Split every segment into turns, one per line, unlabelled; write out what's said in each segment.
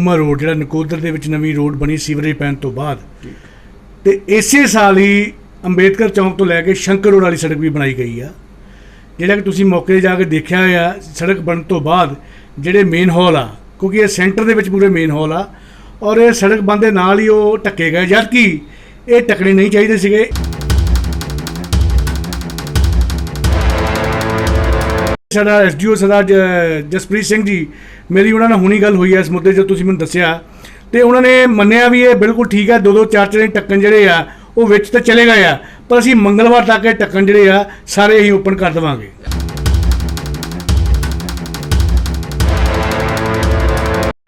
ਮਾ ਰੋਡ ਜਿਹੜਾ ਨਕੋਦਰ ਦੇ ਵਿੱਚ ਨਵੀਂ ਰੋਡ ਬਣੀ ਸੀਵਰੇਜ ਪੈਣ ਤੋਂ ਬਾਅਦ। ਤੇ ਇਸੇ ਸਾਲ ਹੀ ਅੰਬੇਦਕਰ ਚੌਂਕ ਤੋਂ ਲੈ ਕੇ ਸ਼ੰਕਰ ਰੋਡ ਵਾਲੀ ਸੜਕ ਵੀ ਬਣਾਈ ਗਈ ਆ। ਜਿਹੜਾ ਕਿ ਤੁਸੀਂ ਮੌਕੇ 'ਤੇ ਜਾ ਕੇ ਦੇਖਿਆ ਹੋਇਆ ਸੜਕ ਬਣਨ ਤੋਂ ਬਾਅਦ ਜਿਹੜੇ ਮੇਨ ਹਾਲ ਆ, ਕਿਉਂਕਿ ਇਹ ਸੈਂਟਰ ਦੇ ਵਿੱਚ ਪੂਰੇ ਮੇਨ ਹਾਲ ਆ, ਔਰ ਇਹ ਸੜਕ ਬੰਦ ਦੇ ਨਾਲ ਹੀ ਉਹ ਟੱਕੇ ਗਏ ਜਦ ਕਿ ਇਹ ਟੱਕਣੇ ਨਹੀਂ ਚਾਹੀਦੇ ਸੀਗੇ। ਸਾਡਾ ਐਸਡੀਓ ਸਰਦਾਰ ਜਸਪ੍ਰੀਤ ਸਿੰਘ ਜੀ, ਮੇਰੀ ਉਹਨਾਂ ਨਾਲ ਹੁਣੀ ਗੱਲ ਹੋਈ ਹੈ ਇਸ ਮੁੱਦੇ 'ਤੇ ਤੁਸੀਂ ਮੈਨੂੰ ਦੱਸਿਆ। ਤੇ ਉਹਨਾਂ ਨੇ ਮੰਨਿਆ ਵੀ ਇਹ ਬਿਲਕੁਲ ਠੀਕ ਹੈ ਦੋ ਦੋ ਚਾਰ ਚਾਰ ਟੱਕਣ ਜਿਹੜੇ ਆ, ਉਹ ਵਿੱਚ ਤਾਂ ਚਲੇ ਗਏ ਆ, ਪਰ ਅਸੀਂ ਮੰਗਲਵਾਰ ਤੱਕ ਇਹ ਟੱਕਣ ਜਿਹੜੇ ਆ, ਸਾਰੇ ਅਸੀਂ ਓਪਨ ਕਰ ਦੇਵਾਂਗੇ।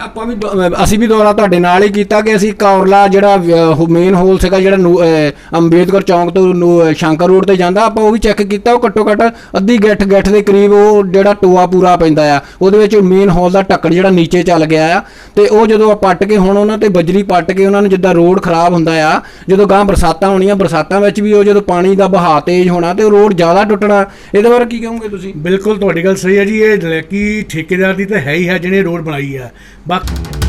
ਆਪਾਂ ਵੀ ਦ- ਅਸੀਂ ਵੀ ਦੌਰਾ ਤੁਹਾਡੇ ਨਾਲ ਹੀ ਕੀਤਾ ਕਿ ਅਸੀਂ ਕੌਰਲਾ ਜਿਹੜਾ ਮੇਨ ਹੋਲ ਸੀਗਾ ਜਿਹੜਾ ਨੂੰ- ਅਹ ਅੰਬੇਦਕਰ ਚੌਂਕ ਤੋਂ ਨੂੰ- ਅਹ ਸ਼ੰਕਰ ਰੋਡ ਤੇ ਜਾਂਦਾ, ਆਪਾਂ ਉਹ ਵੀ ਚੈੱਕ ਕੀਤਾ, ਉਹ ਘੱਟੋ ਘੱਟ ਅੱਧੀ ਗੱਠ ਗਿੱਠ ਦੇ ਕਰੀਬ ਉਹ ਜਿਹੜਾ ਟੋਆ ਪੂਰਾ ਪੈਂਦਾ ਆ, ਉਹਦੇ ਵਿੱਚ ਮੇਨ ਹੋਲ ਦਾ ਢੱਕਣ ਜਿਹੜਾ ਨੀਚੇ ਚੱਲ ਗਿਆ ਆ, ਤੇ ਉਹ ਜਦੋਂ ਆ ਪੱਟ ਕੇ ਹੁਣ ਉਹਨਾਂ ਤੇ ਬਜਰੀ ਪੱਟ ਕੇ ਉਹਨਾਂ ਨੂੰ ਜਿੱਦਾਂ ਰੋਡ ਖਰਾਬ ਹੁੰਦਾ ਆ, ਜਦੋਂ ਗਾਂ ਬਰਸਾਤਾਂ ਹੋਣੀਆਂ, ਬਰਸਾਤਾਂ ਵਿੱਚ ਵੀ ਉਹ ਜਦੋਂ ਪਾਣੀ ਦਾ ਬਹਾਅ ਤੇਜ਼ ਹੋਣਾ ਤੇ ਉਹ ਰੋਡ ਜ਼ਿਆਦਾ ਟੁੱਟਣਾ, ਇਹਦੇ ਬਾਰੇ ਕੀ ਕਹੋਗੇ ਤੁਸੀਂ?
ਬਿਲਕੁਲ, ਤੁਹਾਡੀ ਗੱਲ ਸਹੀ ਹੈ ਜੀ, ਇਹ ਲੜਕੀ ਠੇਕੇਦਾਰ ਦੀ ਤਾਂ ਹੈ ਹੀ ਹੈ, ਜਿਹਨੇ ਰੋਡ ਬਣਾਈ ਆ। ਬਾਕੀ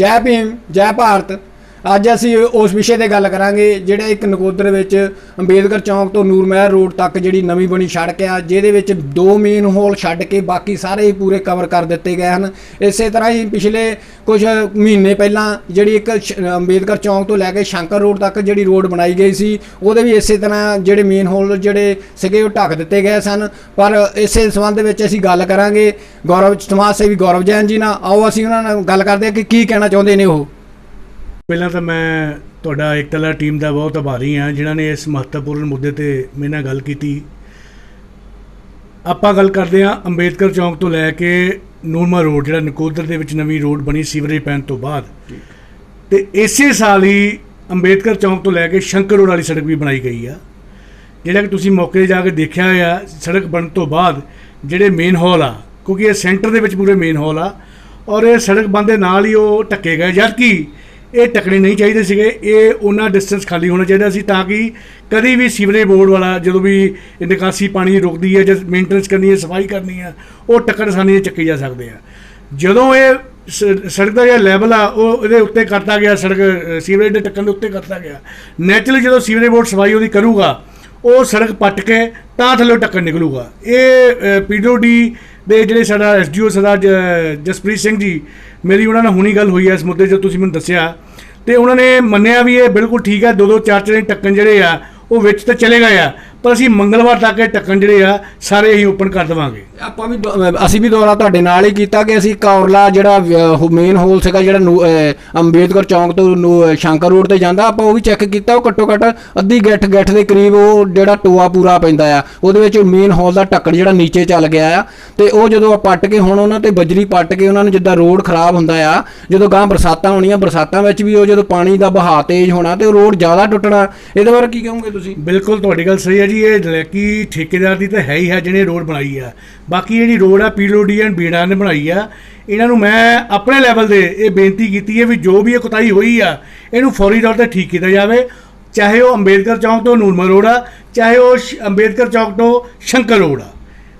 ਜੈ ਭੀਮ ਜੈ ਭਾਰਤ। ਅੱਜ ਅਸੀਂ ਉਸ ਵਿਸ਼ੇ ਤੇ ਗੱਲ ਕਰਾਂਗੇ, ਜਿਹੜਾ ਇੱਕ ਨਕੋਦਰ ਵਿੱਚ ਅੰਬੇਦਕਰ ਚੌਂਕ ਤੋਂ ਨੂਰਮਹਿਰ ਰੋਡ ਤੱਕ ਜਿਹੜੀ ਨਵੀਂ ਬਣੀ ਸੜਕ ਆ, ਜਿਹਦੇ ਵਿੱਚ ਦੋ ਮੇਨ ਹੋਲ ਛੱਡ ਕੇ ਬਾਕੀ ਸਾਰੇ ਹੀ ਪੂਰੇ ਕਵਰ ਕਰ ਦਿੱਤੇ ਗਏ ਹਨ। ਇਸੇ ਤਰ੍ਹਾਂ ਹੀ ਪਿਛਲੇ ਕੁਝ ਮਹੀਨੇ ਪਹਿਲਾਂ ਜਿਹੜੀ ਇੱਕ ਸ਼- ਅੰਬੇਦਕਰ ਚੌਂਕ ਤੋਂ ਲੈ ਕੇ ਸ਼ੰਕਰ ਰੋਡ ਤੱਕ ਜਿਹੜੀ ਰੋਡ ਬਣਾਈ ਗਈ ਸੀ, ਉਹਦੇ ਵੀ ਇਸੇ ਤਰ੍ਹਾਂ ਜਿਹੜੇ ਮੇਨ ਹੋਲ ਜਿਹੜੇ ਸੀਗੇ ਉਹ ਢੱਕ ਦਿੱਤੇ ਗਏ ਸਨ। ਪਰ ਇਸੇ ਸੰਬੰਧ ਵਿੱਚ ਅਸੀਂ ਗੱਲ ਕਰਾਂਗੇ। ਗੌਰਵ, ਸਮਾਜ ਸੇਵੀ ਗੌਰਵ ਜੈਨ ਜੀ ਨਾਲ। ਆਓ ਅਸੀਂ ਉਹਨਾਂ ਨਾਲ ਗੱਲ ਕਰਦੇ ਹਾਂ ਕਿ ਕੀ ਕਹਿਣਾ ਚਾਹੁੰਦੇ ਨੇ ਉਹ।
ਪਹਿਲਾਂ ਤਾਂ ਮੈਂ ਤੁਹਾਡਾ ਇਕਤਲਾ ਟੀਮ ਦਾ ਬਹੁਤ ਆਭਾਰੀ ਹਾਂ, ਜਿਨ੍ਹਾਂ ਨੇ ਇਸ ਮਹੱਤਵਪੂਰਨ ਮੁੱਦੇ ਤੇ ਮੇਰੇ ਨਾਲ ਗੱਲ ਕੀਤੀ। ਆਪਾਂ ਗੱਲ ਕਰਦੇ ਹਾਂ ਅੰਬੇਦਕਰ ਚੌਂਕ ਤੋਂ ਲੈ ਕੇ ਨੂਰਮਾ ਰੋਡ, ਜਿਹੜਾ ਨਕੋਦਰ ਦੇ ਵਿੱਚ ਨਵੀਂ ਰੋਡ ਬਣੀ ਸੀਵਰੇਜ ਪੈਣ ਤੋਂ ਬਾਅਦ। ਤੇ ਇਸੇ ਸਾਲ ਹੀ ਅੰਬੇਦਕਰ ਚੌਂਕ ਤੋਂ ਲੈ ਕੇ ਸ਼ੰਕਰ ਰੋਡ ਵਾਲੀ ਸੜਕ ਵੀ ਬਣਾਈ ਗਈ ਆ। ਜਿਹੜਾ ਕਿ ਤੁਸੀਂ ਮੌਕੇ ਜਾ ਕੇ ਦੇਖਿਆ ਆ ਸੜਕ ਬਣਨ ਤੋਂ ਬਾਅਦ ਜਿਹੜੇ ਮੇਨ ਹਾਲ ਆ, ਕਿਉਂਕਿ ਇਹ ਸੈਂਟਰ ਦੇ ਵਿੱਚ ਪੂਰੇ ਮੇਨ ਹਾਲ ਆ, ਔਰ ਇਹ ਸੜਕ ਬੰਦ ਨਾਲ ਹੀ ਉਹ ਟੱਕੇ ਗਏ। ਜਦ ਕਿ ਇਹ ਟੱਕਣੇ ਨਹੀਂ ਚਾਹੀਦੇ ਸੀਗੇ। ਇਹ ਉਹਨਾਂ ਡਿਸਟੈਂਸ ਖਾਲੀ ਹੋਣਾ ਚਾਹੀਦਾ ਸੀ ਤਾਂ ਕਿ ਕਦੀ ਵੀ ਸੀਵਰੇਜ ਬੋਰਡ ਵਾਲਾ ਜਦੋਂ ਵੀ ਨਿਕਾਸੀ ਪਾਣੀ ਰੁਕਦੀ ਹੈ ਜਾਂ ਮੇਨਟੇਨੈਂਸ ਕਰਨੀ ਹੈ, ਸਫ਼ਾਈ ਕਰਨੀ ਹੈ, ਉਹ ਟੱਕਰ ਆਸਾਨੀ ਨਾਲ ਚੱਕੇ ਜਾ ਸਕਦੇ ਆ। ਜਦੋਂ ਇਹ ਸ- ਸੜਕ ਦਾ ਜਿਹੜਾ ਲੈਵਲ ਆ, ਉਹ ਇਹਦੇ ਉੱਤੇ ਕਰਤਾ ਗਿਆ, ਸੜਕ, ਸੀਵਰੇਜ ਦੇ ਟੱਕਣ ਦੇ ਉੱਤੇ ਕਰਤਾ ਗਿਆ। ਨੈਚੁਰਲੀ ਜਦੋਂ ਸੀਵਰੇਜ ਬੋਰਡ ਸਫ਼ਾਈ ਉਹਦੀ ਕਰੂਗਾ, ਉਹ ਸੜਕ ਪੱਟ ਕੇ ਤਾਂ ਥੱਲੇ ਟੱਕਰ ਨਿਕਲੂਗਾ। ਇਹ ਪੀਡਬਲਯੂਡੀ ਦੇ ਜਿਹੜੇ ਸਾਡਾ ਐਸਡੀਓ ਸਰਦਾਰ ਜ- ਜਸਪ੍ਰੀਤ ਸਿੰਘ ਜੀ, ਮੇਰੀ ਉਹਨਾਂ ਨਾਲ ਹੁਣੀ ਗੱਲ ਹੋਈ ਹੈ ਇਸ ਮੁੱਦੇ 'ਤੇ ਤੁਸੀਂ ਮੈਨੂੰ ਦੱਸਿਆ। ਤੇ ਉਹਨਾਂ ਨੇ ਮੰਨਿਆ ਵੀ ਇਹ ਬਿਲਕੁਲ ਠੀਕ ਹੈ ਦੋ ਦੋ ਚਾਰ ਚਾਰ ਟੱਕਣ ਜਿਹੜੇ ਆ, ਉਹ ਵਿੱਚ ਤਾਂ ਚਲੇ ਗਏ ਆ। ਪਰ ਅਸੀਂ ਮੰਗਲਵਾਰ ਤੱਕ ਇਹ ਟੱਕਣ ਜਿਹੜੇ ਆ ਸਾਰੇ ਅਸੀਂ ਓਪਨ ਕਰ ਦੇਵਾਂਗੇ।
ਆਪਾਂ ਵੀ ਅਸੀਂ ਵੀ ਦੌਰਾ ਤੁਹਾਡੇ ਨਾਲ ਹੀ ਕੀਤਾ ਕਿ ਅਸੀਂ ਕੌਰਲਾ ਜਿਹੜਾ ਮੇਨ ਹੋਲ ਸੀਗਾ ਜਿਹੜਾ ਅੰਬੇਦਕਰ ਚੌਂਕ ਤੋਂ ਸ਼ੰਕਰ ਰੋਡ ਤੇ ਜਾਂਦਾ ਆਪਾਂ ਉਹ ਵੀ ਚੈੱਕ ਕੀਤਾ ਉਹ ਘੱਟੋ ਘੱਟ ਅੱਧੀ ਗਿੱਠ ਗਿੱਠ ਦੇ ਕਰੀਬ ਉਹ ਜਿਹੜਾ ਟੋਆ ਪੂਰਾ ਪੈਂਦਾ ਆ ਉਹਦੇ ਵਿੱਚ ਮੇਨ ਹੋਲ ਦਾ ਢੱਕਣ ਜਿਹੜਾ ਨੀਚੇ ਚੱਲ ਗਿਆ ਆ ਤੇ ਉਹ ਜਦੋਂ ਆ ਪੱਟ ਕੇ ਹੁਣ ਉਹਨਾਂ ਤੇ ਬਜਰੀ ਪੱਟ ਕੇ ਉਹਨਾਂ ਨੂੰ ਜਿੱਦਾਂ ਰੋਡ ਖਰਾਬ ਹੁੰਦਾ ਆ ਜਦੋਂ ਗਾਂ ਬਰਸਾਤਾਂ ਹੋਣੀਆਂ ਬਰਸਾਤਾਂ ਵਿੱਚ ਵੀ ਉਹ ਜਦੋਂ ਪਾਣੀ ਦਾ ਵਹਾਅ ਤੇਜ਼ ਹੋਣਾ ਤੇ ਰੋਡ ਜ਼ਿਆਦਾ ਟੁੱਟਣਾ ਇਹਦੇ ਬਾਰੇ ਕੀ ਕਹੋਗੇ ਤੁਸੀਂ?
ਬਿਲਕੁਲ ਤੁਹਾਡੀ ਗੱਲ ਸਹੀ ਹੈ ਜੀ, ਇਹ ਲੜਕੀ ਠੇਕੇਦਾਰ ਦੀ ਤਾਂ ਹੈ ਹੀ ਹੈ ਜਿਹਨੇ ਰੋਡ ਬਣਾਈ ਆ। ਬਾਕੀ ਜਿਹੜੀ ਰੋਡ ਆ, ਪੀਡਬਲਯੂਡੀ ਐਂਡ ਬੀੜਾ ਨੇ ਬਣਾਈ ਆ। ਇਹਨਾਂ ਨੂੰ ਮੈਂ ਆਪਣੇ ਲੈਵਲ ਦੇ ਇਹ ਬੇਨਤੀ ਕੀਤੀ ਹੈ ਵੀ ਜੋ ਵੀ ਇਹ ਕੁਤਾਈ ਹੋਈ ਆ, ਇਹਨੂੰ ਫੌਰੀ ਤੌਰ ਤੇ ਠੀਕ ਕੀਤਾ ਜਾਵੇ। ਚਾਹੇ ਉਹ ਅੰਬੇਦਕਰ ਚੌਂਕ ਤੋਂ ਨੂਰਮਲ ਰੋਡ ਆ, ਚਾਹੇ ਉਹ ਸ਼- ਅੰਬੇਦਕਰ ਚੌਂਕ ਤੋਂ ਸ਼ੰਕਰ ਰੋਡ ਆ।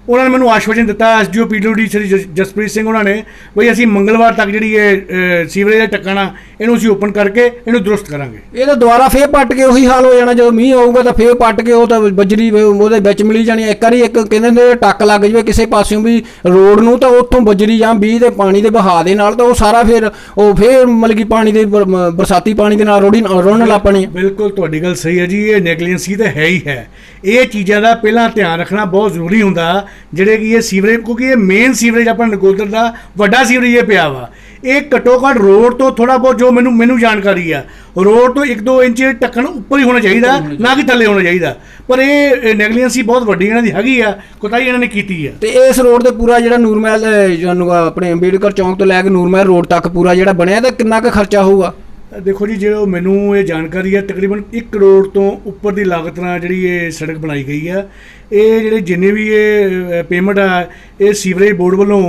ਉਹਨਾਂ ਨੇ ਮੈਨੂੰ ਆਸ਼ਵਾਸਨ ਦਿੱਤਾ ਐਸਡੀਓ ਪੀਡਬਲਯੂਡੀ ਸ੍ਰੀ ਜਸਪ੍ਰੀਤ ਸਿੰਘ ਉਹਨਾਂ ਨੇ, ਬਈ ਅਸੀਂ ਮੰਗਲਵਾਰ ਤੱਕ ਜਿਹੜੀ ਇਹ ਸੀਵਰੇਜ ਦਾ ਟੱਕਣਾ ਇਹਨੂੰ ਅਸੀਂ ਓਪਨ ਕਰਕੇ ਇਹਨੂੰ ਦਰੁਸਤ ਕਰਾਂਗੇ।
ਇਹ ਤਾਂ ਦੁਬਾਰਾ ਫੇਰ ਪੱਟ ਕੇ ਉਹੀ ਹਾਲ ਹੋ ਜਾਣਾ ਜਦੋਂ ਮੀਂਹ ਆਊਗਾ ਤਾਂ ਫੇਰ ਪੱਟ ਕੇ ਉਹ ਤਾਂ ਬਜਰੀ ਉਹਦੇ ਵਿੱਚ ਮਿਲੀ ਜਾਣੀ ਇੱਕ ਵਾਰੀ ਇੱਕ ਕਹਿੰਦੇ ਨੇ ਟੱਕ ਲੱਗ ਜਵੇ ਕਿਸੇ ਪਾਸਿਓਂ ਵੀ ਰੋਡ ਨੂੰ ਤਾਂ ਉੱਥੋਂ ਬਜਰੀ ਜਾਂ ਬੀਜ ਦੇ ਪਾਣੀ ਦੇ ਵਹਾਅ ਦੇ ਨਾਲ ਤਾਂ ਉਹ ਸਾਰਾ ਫਿਰ ਉਹ ਫੇਰ ਮਤਲਬ ਕਿ ਪਾਣੀ ਦੇ ਬਰਸਾਤੀ ਪਾਣੀ ਦੇ ਨਾਲ ਰੋੜੀ ਰੋਣ ਲੱਪਣੀ
ਬਿਲਕੁਲ ਤੁਹਾਡੀ ਗੱਲ ਸਹੀ ਹੈ ਜੀ ਇਹ ਨੈਗਲੀਜੈਂਸੀ ਤਾਂ ਹੈ ਹੀ ਹੈ। ਇਹ ਚੀਜ਼ਾਂ ਦਾ ਪਹਿਲਾਂ ਧਿਆਨ ਰੱਖਣਾ ਬਹੁਤ ਜ਼ਰੂਰੀ ਹੁੰਦਾ ਜਿਹੜੇ ਕਿ ਇਹ ਸੀਵਰੇਜ ਕਿਉਂਕਿ ਇਹ ਮੇਨ ਸੀਵਰੇਜ ਆਪਣਾ ਨਗੋਦਰ ਦਾ ਵੱਡਾ ਸੀਵਰੇਜ ਇਹ ਪਿਆ ਵਾ। ਇਹ ਘੱਟੋ ਘੱਟ ਰੋਡ ਤੋਂ ਥੋੜਾ ਬਹੁਤ ਜੋ ਮੈਨੂੰ ਮੈਨੂੰ ਜਾਣਕਾਰੀ ਆ ਰੋਡ ਤੋਂ 1-2 ਇੰਚ ਢੱਕਣ ਉੱਪਰ ਹੀ ਹੋਣਾ ਚਾਹੀਦਾ ਨਾ ਕਿ ਥੱਲੇ ਹੋਣਾ ਚਾਹੀਦਾ। ਪਰ ਇਹ ਨੈਗਲੀਜੈਂਸੀ ਬਹੁਤ ਵੱਡੀ ਇਹਨਾਂ ਦੀ ਹੈਗੀ ਆ ਕੋਤਾਹੀ ਇਹਨਾਂ ਨੇ ਕੀਤੀ ਆ।
ਤੇ ਇਸ ਰੋਡ ਤੇ ਪੂਰਾ ਜਿਹੜਾ ਨੂਰਮਹਿਲ ਆਪਣੇ ਅੰਬੇਡਕਰ ਚੌਂਕ ਤੋਂ ਲੈ ਕੇ ਨੂਰਮਹਿਲ ਰੋਡ ਤੱਕ ਪੂਰਾ ਜਿਹੜਾ ਬਣਿਆ ਤਾਂ ਕਿੰਨਾ ਕੁ ਖਰਚਾ ਹੋਊਗਾ?
ਦੇਖੋ ਜੀ ਜਿਹੜਾ ਮੈਨੂੰ ਇਹ ਜਾਣਕਾਰੀ ਹੈ, ਤਕਰੀਬਨ 1 ਕਰੋੜ ਤੋਂ ਉੱਪਰ ਦੀ ਲਾਗਤ ਨਾਲ ਜਿਹੜੀ ਇਹ ਸੜਕ ਬਣਾਈ ਗਈ ਆ ਇਹ ਜਿਹੜੇ ਜਿੰਨੇ ਵੀ ਇਹ ਪੇਮੈਂਟ ਆ, ਇਹ ਸੀਵਰੇਜ ਬੋਰਡ ਵੱਲੋਂ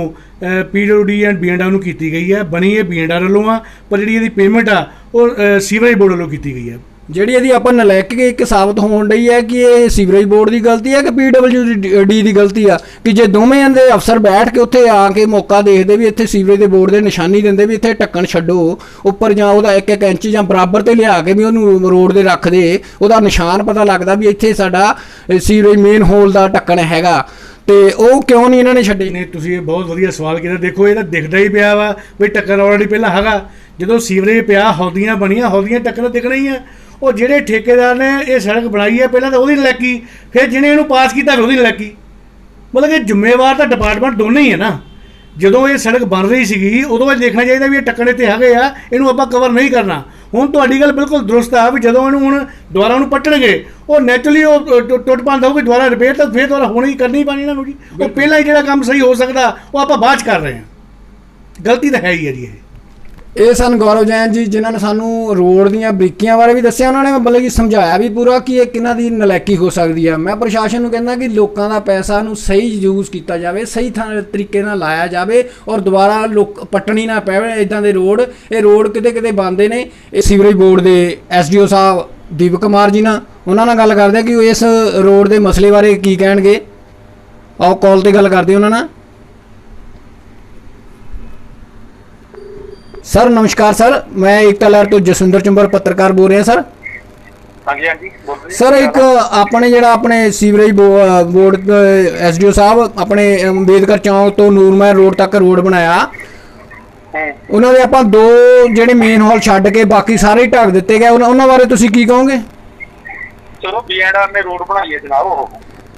ਪੀਡਬਲਯੂਡੀ ਐਂਡ ਬੀਐਨਡਾ ਨੂੰ ਕੀਤੀ ਗਈ ਹੈ। ਬਣੀ ਇਹ ਬੀਐਨਡਾ ਵੱਲੋਂ ਆ, ਪਰ ਜਿਹੜੀ ਇਹਦੀ ਪੇਮੈਂਟ ਆ, ਉਹ ਸੀਵਰੇਜ ਬੋਰਡ ਵੱਲੋਂ ਕੀਤੀ ਗਈ ਹੈ।
ਜਿਹੜੀ ਇਹਦੀ ਆਪਾਂ ਨਲਾਇਕ ਕੇ ਇੱਕ ਸਾਬਤ ਹੋਣ ਡਈ ਹੈ ਕਿ ਇਹ ਸੀਵਰੇਜ ਬੋਰਡ ਦੀ ਗਲਤੀ ਹੈ ਕਿ ਪੀਡਬਲਯੂਡੀ ਦੀ ਗਲਤੀ ਆ? ਕਿ ਜੇ ਦੋਵੇਂ ਦੇ ਅਫਸਰ ਬੈਠ ਕੇ ਉੱਥੇ ਆ ਕੇ ਮੌਕਾ ਦੇਖਦੇ ਵੀ ਇੱਥੇ ਸੀਵਰੇਜ ਦੇ ਬੋਰਡ ਦੇ ਨਿਸ਼ਾਨੀ ਦਿੰਦੇ ਵੀ ਇੱਥੇ ਢੱਕਣ ਛੱਡੋ, ਉੱਪਰ ਜਾਂ ਉਹਦਾ ਇੱਕ ਇੱਕ ਇੰਚ ਜਾਂ ਬਰਾਬਰ ਤੇ ਲਿਆ ਕੇ ਵੀ ਉਹਨੂੰ ਰੋਡ ਦੇ ਰੱਖਦੇ ਉਹਦਾ ਨਿਸ਼ਾਨ ਪਤਾ ਲੱਗਦਾ ਵੀ ਇੱਥੇ ਸਾਡਾ ਸੀਵਰੇਜ ਮੇਨ ਹੋਲ ਦਾ ਢੱਕਣ ਹੈਗਾ। ਤੇ ਉਹ ਕਿਉਂ ਨਹੀਂ ਇਹਨਾਂ ਨੇ ਛੱਡੇ?
ਨੇ ਤੁਸੀਂ ਇਹ ਬਹੁਤ ਵਧੀਆ ਸਵਾਲ ਕੀਤਾ। ਦੇਖੋ, ਇਹ ਤਾਂ ਦਿਖਦਾ ਹੀ ਪਿਆ ਵਾ ਵੀ ਟੱਕਰ ਆਲਰੇਡੀ ਪਹਿਲਾਂ ਹੈਗਾ। ਜਦੋਂ ਸੀਵਰੇਜ ਪਿਆ, ਹੌਦੀਆਂ ਬਣੀਆਂ, ਹੌਦੀਆਂ ਟੱਕਰ ਦਿਖਣਾ ਹੀ ਆ ਉਹ ਜਿਹੜੇ ਠੇਕੇਦਾਰ ਨੇ ਇਹ ਸੜਕ ਬਣਾਈ ਹੈ ਪਹਿਲਾਂ ਤਾਂ ਉਹਦੀ ਲੱਗੀ ਫਿਰ ਜਿਹਨੇ ਇਹਨੂੰ ਪਾਸ ਕੀਤਾ, ਫਿਰ ਉਹਦੀ ਲੱਗੀ ਮਤਲਬ ਕਿ ਜ਼ਿੰਮੇਵਾਰ ਤਾਂ ਡਿਪਾਰਟਮੈਂਟ ਦੋਨੇ ਹੀ ਹੈ ਨਾ। ਜਦੋਂ ਇਹ ਸੜਕ ਬਣ ਰਹੀ ਸੀਗੀ, ਉਦੋਂ ਇਹ ਦੇਖਣਾ ਚਾਹੀਦਾ ਵੀ ਇਹ ਟੱਕਣੇ ਤੇ ਹੈਗੇ ਆ, ਇਹਨੂੰ ਆਪਾਂ ਕਵਰ ਨਹੀਂ ਕਰਨਾ। ਹੁਣ ਤੁਹਾਡੀ ਗੱਲ ਬਿਲਕੁਲ ਦਰੁਸਤ ਆ ਵੀ ਜਦੋਂ ਇਹਨੂੰ ਹੁਣ ਦੁਬਾਰਾ ਉਹਨੂੰ ਪੱਟਣਗੇ ਉਹ ਨੈਚੁਰਲੀ ਉਹ ਟੁੱਟ ਪੰਦ ਹੋਊਗੀ ਦੁਬਾਰਾ ਰਿਪੇਅਰ ਤਾਂ ਫਿਰ ਦੁਬਾਰਾ ਹੋਣੀ ਕਰਨੀ ਪੈਣੀ ਇਹਨਾਂ ਨੂੰ ਜੀ। ਉਹ ਪਹਿਲਾਂ ਹੀ ਜਿਹੜਾ ਕੰਮ ਸਹੀ ਹੋ ਸਕਦਾ ਉਹ ਆਪਾਂ ਬਾਅਦ ਚ ਕਰ ਰਹੇ ਹਾਂ। ਗਲਤੀ ਤਾਂ ਹੈ ਹੀ ਹੈ ਜੀ ਇਹ।
ਇਹ ਸਨ ਗੌਰਵ ਜੈਨ ਜੀ, ਜਿਨ੍ਹਾਂ ਨੇ ਸਾਨੂੰ ਰੋਡ ਦੀਆਂ ਬਰੀਕੀਆਂ ਬਾਰੇ ਵੀ ਦੱਸਿਆ। ਉਹਨਾਂ ਨੇ ਮਤਲਬ ਕਿ ਸਮਝਾਇਆ ਵੀ ਪੂਰਾ ਕਿ ਇਹ ਕਿਹਨਾਂ ਦੀ ਨਲਾਇਕੀ ਹੋ ਸਕਦੀ ਆ। ਮੈਂ ਪ੍ਰਸ਼ਾਸਨ ਨੂੰ ਕਹਿੰਦਾ ਕਿ ਲੋਕਾਂ ਦਾ ਪੈਸਾ ਨੂੰ ਸਹੀ ਯੂਜ਼ ਕੀਤਾ ਜਾਵੇ, ਸਹੀ ਥਾਂ ਤਰੀਕੇ ਨਾਲ ਲਾਇਆ ਜਾਵੇ ਔਰ ਦੁਬਾਰਾ ਲੋਕ ਪੱਟਣੀ ਨਾ ਪਵੇ ਇਦਾਂ ਦੇ ਰੋਡ, ਇਹ ਰੋਡ ਕਿਤੇ ਕਿਤੇ ਬੰਦੇ ਨੇ। ਇਹ ਸੀਵਰੇਜ ਬੋਰਡ ਦੇ ਐਸਡੀਓ ਸਾਹਿਬ ਦੀਪਕ ਕੁਮਾਰ ਜੀ ਨਾਲ, ਉਹਨਾਂ ਨਾਲ ਗੱਲ ਕਰਦੇ ਆ ਕਿ ਉਹ ਇਸ ਰੋਡ ਦੇ ਮਸਲੇ ਬਾਰੇ ਕੀ ਕਹਿਣਗੇ। ਆਓ ਕਾਲ ਤੇ ਗੱਲ ਕਰਦੇ ਉਹਨਾਂ ਨਾਲ। ਸਰ ਨਮਸਕਾਰ ਸਰ। ਮੈਂ ਏਕਤਾ ਲਹਿਰ ਤੋਂ ਜਸਵਿੰਦਰ ਚੰਬਰ ਪੱਤਰਕਾਰ ਬੋਲ ਰਿਹਾ ਸਰ।
ਹਾਂਜੀ ਹਾਂਜੀ।
ਸਰ ਇੱਕ ਆਪਣੇ ਜਿਹੜਾ ਆਪਣੇ ਸੀਵਰੇਜ ਬੋਰਡ ਐਸਡੀਓ ਸਾਹਿਬ ਆਪਣੇ ਅੰਬੇਦਕਰ ਚੌਂਕ ਤੋਂ ਨੂਰਮਹਿਲ ਰੋਡ ਤੱਕ ਰੋਡ ਬਣਾਇਆ। ਉਹਨਾਂ ਦੇ ਆਪਾਂ ਦੋ ਜਿਹੜੇ ਮੇਨ ਹਾਲ ਛੱਡ ਕੇ ਬਾਕੀ ਸਾਰੇ ਢੱਕ ਦਿੱਤੇ ਗਏ। ਉਹਨਾਂ ਬਾਰੇ ਤੁਸੀਂ ਕੀ ਕਹੋਗੇ?
ਚਲੋ ਬੀਐਨਆਰ ਨੇ ਰੋਡ ਬਣਾਈ ਹੈ ਜਨਾਬ ਉਹ।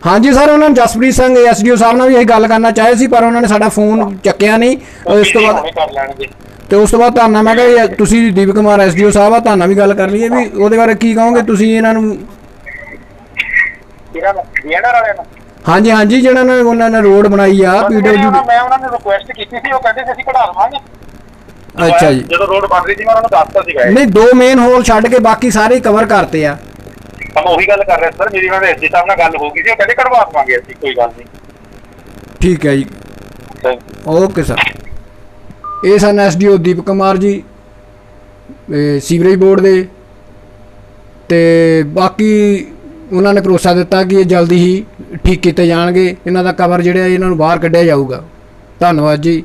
ਹਾਂਜੀ ਸਰ ਉਹਨਾਂ ਨੇ ਜਸਪ੍ਰੀਤ ਸਿੰਘ ਐਸਡੀਓ ਸਾਹਿਬ ਨਾਲ ਵੀ ਇਹ ਗੱਲ ਕਰਨਾ ਚਾਹੇ ਸੀ ਪਰ ਉਹਨਾਂ ਨੇ ਸਾਡਾ ਫੋਨ ਚੱਕਿਆ ਨਹੀਂ। ਇਸ ਤੋਂ ਬਾਅਦ
ਹੁਣੇ ਕਰ ਲੈਣਗੇ।
ਤੇ ਉਸ ਤੋਂ ਬਾਅਦ ਤੁਹਾਨੂੰ ਮੈਂ ਕਿਹਾ ਜੀ, ਤੁਸੀਂ ਦੀਪਕ ਕੁਮਾਰ ਐਸਡੀਓ ਸਾਹਿਬ ਆ ਤੁਹਾਨੂੰ ਵੀ ਗੱਲ ਕਰ ਲਈਏ ਵੀ ਉਹਦੇ ਬਾਰੇ ਕੀ ਕਹੋਗੇ ਤੁਸੀਂ ਇਹਨਾਂ ਨੂੰ?
ਵਾਲਿਆਂ
ਹਾਂਜੀ ਹਾਂਜੀ ਜਿਹੜਾ ਨੇ ਉਹਨਾਂ ਨੇ ਰੋਡ ਬਣਾਈ ਆ
ਬਸ ਮੇਰੇ
ਪੀਡਬਲਯੂ
ਉਹਨਾਂ- ਮੈਂ ਉਹਨਾਂ ਨੂੰ ਰਿਕੁਐਸਟ ਕੀਤੀ ਸੀ ਉਹ ਕਹਿੰਦੇ ਸੀ ਅਸੀਂ ਕਢਾ ਲਵਾਂਗੇ
ਅੱਛਾ ਜੀ।
ਜਦੋਂ ਰੋਡ ਬਣ ਰਹੀ ਸੀ ਮੈਂ ਉਹਨਾਂ ਨੂੰ ਦੱਸਤਾ ਸੀਗਾ ਇਹ।
ਨਹੀਂ ਦੋ ਮੇਨ ਹੋਲ ਛੱਡ ਕੇ ਬਾਕੀ ਸਾਰੇ ਕਵਰ ਕਰਤੇ ਆ।
ਆਪਾਂ ਉਹੀ ਗੱਲ ਕਰ ਰਹੇ ਸਰ ਮੇਰੀ ਉਹਨਾਂ ਦੇ ਐਸਡੀ ਸਾਹਿਬ ਨਾਲ ਗੱਲ ਹੋ ਗਈ ਸੀ ਉਹ ਕਹਿੰਦੇ ਕਢਵਾ ਦਵਾਂਗੇ ਅਸੀਂ ਕੋਈ ਗੱਲ ਨਹੀਂ।
ਠੀਕ ਹੈ ਜੀ. Okay sir. ਇਹ ਸਨ ਐਸਡੀਓ ਦੀਪਕ ਕੁਮਾਰ ਜੀ ਸੀਵਰੇਜ ਬੋਰਡ ਦੇ, ਤੇ ਬਾਕੀ ਉਹਨਾਂ ਨੇ ਭਰੋਸਾ ਦਿੱਤਾ ਕਿ ਇਹ ਜਲਦੀ ਹੀ ਠੀਕ ਕੀਤੇ ਜਾਣਗੇ। ਇਹਨਾਂ ਦਾ ਕਵਰ ਜਿਹੜਾ ਇਹਨਾਂ ਨੂੰ ਬਾਹਰ ਕੱਢਿਆ ਜਾਊਗਾ। ਧੰਨਵਾਦ ਜੀ।